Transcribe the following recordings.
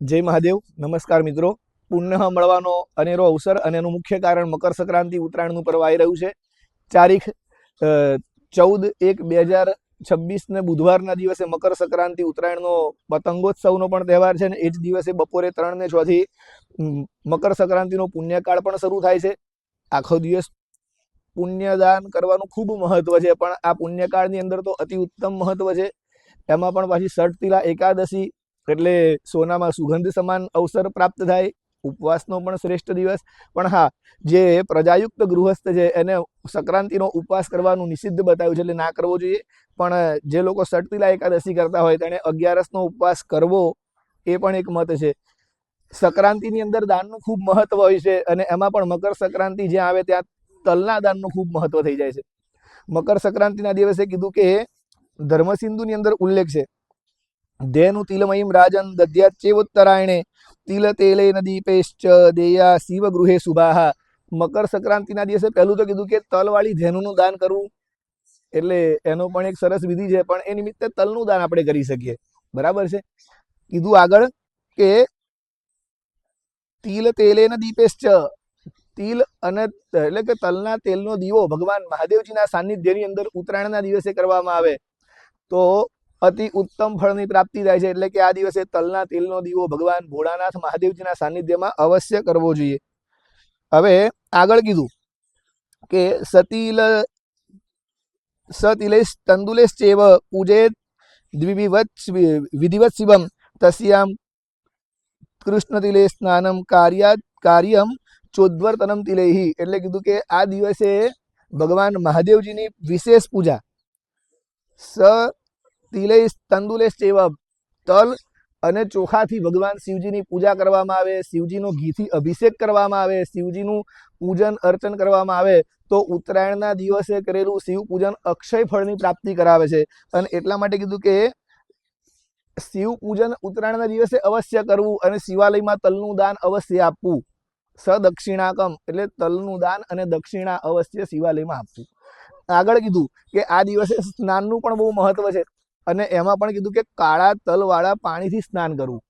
જય મહાદેવ. નમસ્કાર મિત્રો. પુનઃ મળવાનો અનેરો અવસર અને એનું મુખ્ય કારણ મકર સંક્રાંતિ ઉત્તરાયણનું પર્વ આવી રહ્યું છે. તારીખ ચૌદ એક બે હજાર છવ્વીસને બુધવારના દિવસે મકર સંક્રાંતિ ઉત્તરાયણનો પતંગોત્સવનો પણ તહેવાર છે ને એ જ દિવસે બપોરે ત્રણ ને છથી મકર સંક્રાંતિનો પુણ્યકાળ પણ શરૂ થાય છે. આખો દિવસ પુણ્યદાન કરવાનું ખૂબ મહત્વ છે પણ આ પુણ્યકાળની અંદર તો અતિ ઉત્તમ મહત્વ છે. એમાં પણ પાછી સટતીલા એકાદશી એટલે સોનામાં સુગંધ સમાન અવસર પ્રાપ્ત થાય. ઉપવાસનો પણ શ્રેષ્ઠ દિવસ. પણ હા, જે પ્રજાયુક્ત ગૃહસ્થ છે, એને સંક્રાંતિનો ઉપવાસ કરવાનું નિષિદ્ધ બતાવ્યું છે, એટલે ના કરવો જોઈએ. પણ જે લોકો ષટતિલા એકાદશી કરતા હોય, તેણે અગિયારસનો ઉપવાસ કરવો એ પણ એક મત છે. સંક્રાંતિની અંદર દાનનું ખૂબ મહત્વ હોય છે, અને એમાં પણ મકર સંક્રાંતિ જ્યાં આવે ત્યાં તલના દાનનું ખૂબ મહત્વ થઈ જાય છે. મકર સંક્રાંતિના દિવસે કીધું કે ધર્મસિંધુની અંદર ઉલ્લેખ છે. ધેનુ તિલમયીમ રાજન દધ્યાત ચેવોત્તરાયણે તિલ તેલે દીપેશ્ચ દેયા શિવ ગૃહે સુભાહા મકર સંક્રાંતિના દિવસે પહેલું તો કીધું કે તલવાળી ધેનુનું દાન કરવું, એટલે એનો પણ એક સરસ વિધિ છે, પણ એ નિમિત્તે તલનું દાન આપણે કરી શકીએ. બરાબર છે? કીધું આગળ કે તિલ તેલેન દીપેશ્ચ તિલ અને એટલે કે તલના તેલનો દીવો ભગવાન મહાદેવજીના સાનિધ્યની અંદર ઉત્તરાયણના દિવસે કરવામાં આવે. તો અતિ ઉત્તમ ફળની પ્રાપ્તિ થાય છે એટલે કે આ દિવસે તલના તેલનો દીવો ભગવાન ભોળાનાથ મહાદેવજીના સાનિધ્યમાં અવશ્ય કરવો જોઈએ. હવે આગળ કીધું કે સતિલ, સતિલેશ તંદુલેશ ચેવ પૂજે દ્વિવિવત વિધિવત શિવમ તસ્યામ કૃષ્ણ તિલે સ્નાનમ કાર્ય, કાર્યમ ચોદ્વર્તનમ તિલેહી. એટલે કીધું કે આ દિવસે ભગવાન મહાદેવજીની વિશેષ પૂજા સ તિલે તંદુલેશ ચેવ તલ અને ચોખાથી ભગવાન શિવજીની પૂજા કરવામાં આવે, શિવજીનો ઘીથી અભિષેક કરવામાં આવે, શિવજીનું પૂજન, અર્ચન કરવામાં આવે, તો ઉત્તરાયણના દિવસે કરેલું શિવ પૂજન અક્ષય ફળની પ્રાપ્તિ કરાવે છે. અને એટલા માટે કીધું કે શિવ પૂજન ઉત્તરાયણના દિવસે અવશ્ય કરવું અને શિવાલયમાં તલનું દાન અવશ્ય આપવું. સદક્ષિણાકમ એટલે તલનું દાન અને દક્ષિણા અવશ્ય શિવાલયમાં આપવું. આગળ કીધું કે આ દિવસે સ્નાનનું પણ બહુ મહત્વ છે. અને એમાં પણ કીધું કે કાળા તલવાળા પાણીથી સ્નાન કરવું.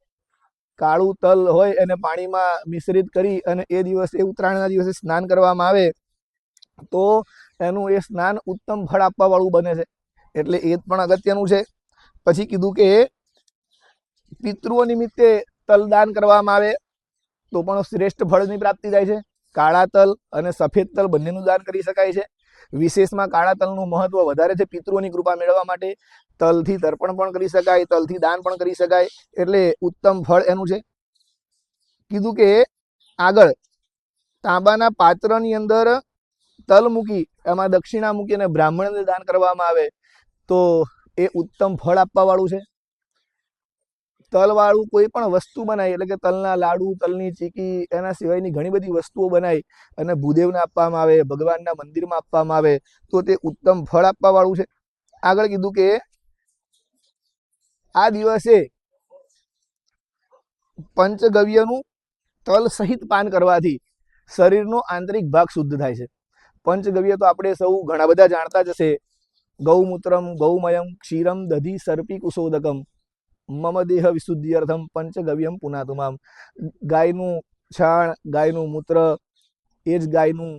કાળું તલ હોય એને પાણીમાં મિશ્રિત કરી અને એ દિવસે ઉત્તરાયણના દિવસે સ્નાન કરવામાં આવે, તો એનું એ સ્નાન ઉત્તમ ફળ આપવા વાળું બને છે. એટલે એ પણ અગત્યનું છે. પછી કીધું કે પિતૃઓ નિમિત્તે તલદાન કરવામાં આવે, તો પણ શ્રેષ્ઠ ફળની પ્રાપ્તિ થાય છે. કાળા તલ અને સફેદ તલ બંનેનું દાન કરી શકાય છે. વિશેષમાં કાળા તલનું મહત્વ વધારે છે. પિતૃઓની કૃપા મેળવવા માટે તલથી તર્પણ પણ કરી શકાય, તલથી દાન પણ કરી શકાય. એટલે ઉત્તમ ફળ એનું છે. કીધું કે આગળ તાંબાના પાત્રની અંદર તલ મૂકી, એમાં દક્ષિણા મૂકી અને બ્રાહ્મણને દાન કરવામાં આવે, તો એ ઉત્તમ ફળ આપવા વાળું છે. તલવાળું કોઈ પણ વસ્તુ બનાવી એટલે કે તલના લાડુ, તલની ચીકી, એના સિવાયની ઘણી બધી વસ્તુઓ બનાવી અને ભૂદેવને આપવામાં આવે, ભગવાનના મંદિરમાં આપવામાં આવે, તો તે ઉત્તમ ફળ આપવા વાળું છે. આગળ કીધું કે આ દિવસે પંચગવ્યનું તલ સહિત પાન કરવાથી શરીરનો આંતરિક ભાગ શુદ્ધ થાય છે. પંચગવ્ય તો આપણે સૌ ઘણા બધા જાણતા જ હશે. ગૌમૂત્રમ, ગૌમયમ, ક્ષીરમ, દધી, સર્પી, કુશોદકમ. મમ દેહ વિશુદ્ધિ અર્થમ પંચગવ્યમ પુનાતુમામ ગાયનું છાણ ગાયનું મૂત્ર એ જ ગાયનું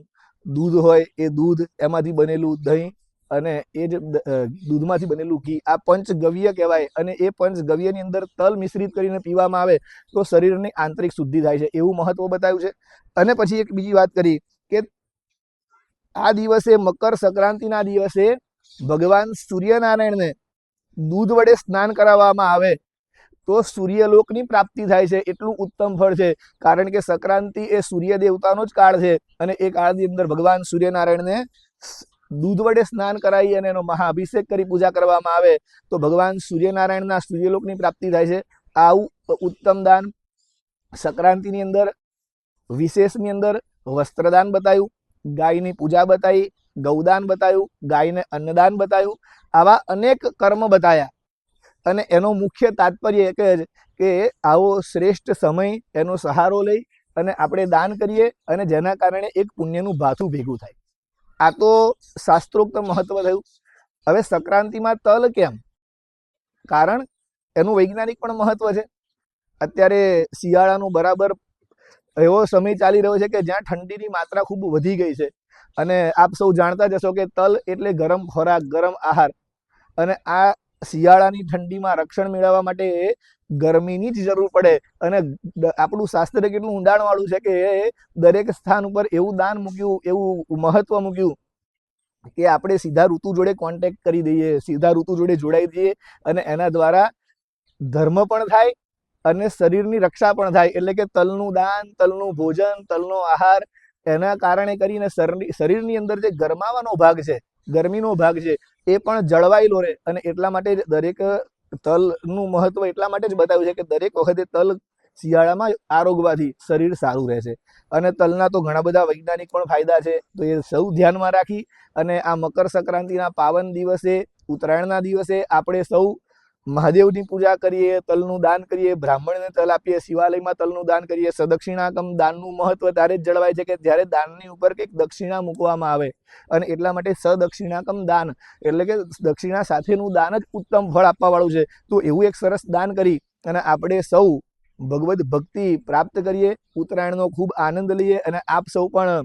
દૂધ હોય એ દૂધ એમાંથી બનેલું દહીં અને એ જ દૂધમાંથી બનેલું ઘી આ પંચગવ્ય કહેવાય અને એ પંચગવ્યની અંદર તલ મિશ્રિત કરીને પીવામાં આવે તો શરીરની આંતરિક શુદ્ધિ થાય છે, એવું મહત્વ બતાવ્યું છે. અને પછી એક બીજી વાત કરી કે આ દિવસે મકર સંક્રાંતિના દિવસે ભગવાન સૂર્યનારાયણને દૂધ વડે સ્નાન કરાવવામાં આવે, તો સૂર્યલોકની પ્રાપ્તિ થાય છે. એટલું ઉત્તમ ફળ છે. કારણ કે સંક્રાંતિ એ સૂર્ય દેવતાનો જ કાળ છે અને એ કાળની અંદર ભગવાન સૂર્યનારાયણને દૂધ વડે સ્નાન કરાવી અને એનો મહાઅભિષેક કરી પૂજા કરવામાં આવે, તો ભગવાન સૂર્યનારાયણના સૂર્યલોકની પ્રાપ્તિ થાય છે. આવું ઉત્તમ દાન સંક્રાંતિની અંદર વિશેષની અંદર વસ્ત્રદાન બતાવ્યું ગાયની પૂજા બતાવી ગૌદાન બતાવ્યું ગાયને અન્નદાન બતાવ્યું આવા અનેક કર્મ બતાવ્યા અને એનો મુખ્ય તાત્પર્ય એક જ કે આવો શ્રેષ્ઠ સમય એનો સહારો લઈ અને આપણે દાન કરીએ અને જેના કારણે એક પુણ્યનું ભાથું ભેગું થાય. આ તો શાસ્ત્રોક્ત મહત્વ થયું. હવે સંક્રાંતિમાં તલ કેમ? કારણ એનું વૈજ્ઞાનિક પણ મહત્વ છે. અત્યારે શિયાળાનું બરાબર એવો સમય ચાલી રહ્યો છે કે જ્યાં ઠંડીની માત્રા ખૂબ વધી ગઈ છે. અને આપ સૌ જાણતા જ હશો કે તલ એટલે ગરમ ખોરાક, ગરમ આહાર. અને આ શિયાળાની ઠંડીમાં રક્ષણ મેળવવા માટે ગરમીની જ જરૂર પડે. અને આપણું શાસ્ત્ર કેટલું ઊંડાણવાળું છે કે દરેક સ્થાન ઉપર એવું દાન મૂક્યું, એવું મહત્વ મૂક્યું કે આપણે સીધા ઋતુ જોડે કોન્ટેક્ટ કરી દઈએ, સીધા ઋતુ જોડે જોડાઈ દઈએ અને એના દ્વારા ધર્મ પણ થાય અને શરીરની રક્ષા પણ થાય. એટલે કે તલનું દાન, તલનું ભોજન, તલનો આહાર એના કારણે કરીને શરીરની અંદર જે ગરમાવાનો ભાગ છે, ગરમીનો ભાગ છે, એ પણ જળવાયેલો રહે. અને એટલા માટે દરેક તલનું મહત્વ એટલા માટે જ બતાવ્યું છે કે દરેક વખતે તલ શિયાળામાં આરોગવાથી શરીર સારું રહે છે. અને તલના તો ઘણા બધા વૈજ્ઞાનિક પણ ફાયદા છે, તો એ સૌ ધ્યાનમાં રાખી અને આ મકર સંક્રાંતિના પાવન દિવસે, ઉત્તરાયણના દિવસે આપણે સૌ મહાદેવની પૂજા કરીએ, તલનું દાન કરીએ, બ્રાહ્મણને તલ આપીએ, શિવાલયમાં તલનું દાન કરીએ, સદક્ષિણાકમ દાનનું મહત્વ ત્યારે જ જળવાય છે કે જ્યારે દાનની ઉપર કંઈક દક્ષિણા મૂકવામાં આવે. અને એટલા માટે સદક્ષિણાકમ દાન, એટલે કે દક્ષિણા સાથેનું દાન જ ઉત્તમ ફળ આપવાવાળું છે. તો એવું એક સરસ દાન કરી અને આપણે સૌ ભગવત ભક્તિ પ્રાપ્ત કરીએ, ઉત્તરાયણનો ખૂબ આનંદ લઈએ અને આપ સૌ પણ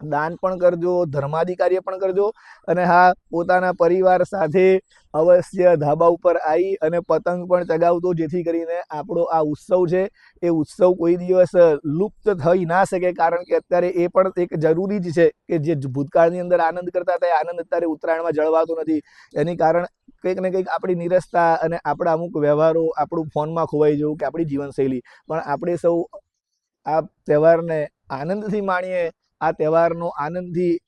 દાન પણ કરજો ધર્માધિકારી પણ કરજો અને હા, પોતાના પરિવાર સાથે અવશ્ય ધાબા ઉપર આવી અને પતંગ પણ ચગાવતો, જેથી કરીને આપણો આ ઉત્સવ છે, એ ઉત્સવ કોઈ દિવસ લુપ્ત થઈ ના શકે, કારણ કે અત્યારે એ પણ એક જરૂરી જ છે કે જે ભૂતકાળની અંદર આનંદ કરતા હતા, એ આનંદ અત્યારે ઉત્તરાયણમાં જળવાતો નથી. એની કારણ કંઈક ને કંઈક આપણી નિરસતા અને આપણા અમુક વ્યવહારો આપણું ફોનમાં ખોવાઈ જવું કે આપણી જીવનશૈલી. પણ આપણે સૌ આ તહેવારને આનંદથી માણીએ આ તહેવારનો આનંદથી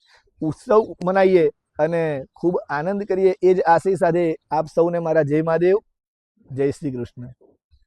ઉત્સવ મનાવીએ અને ખૂબ આનંદ કરીએ એ જ આશય સાથે આપ સૌને મારા જય મહાદેવ, જય શ્રી કૃષ્ણ.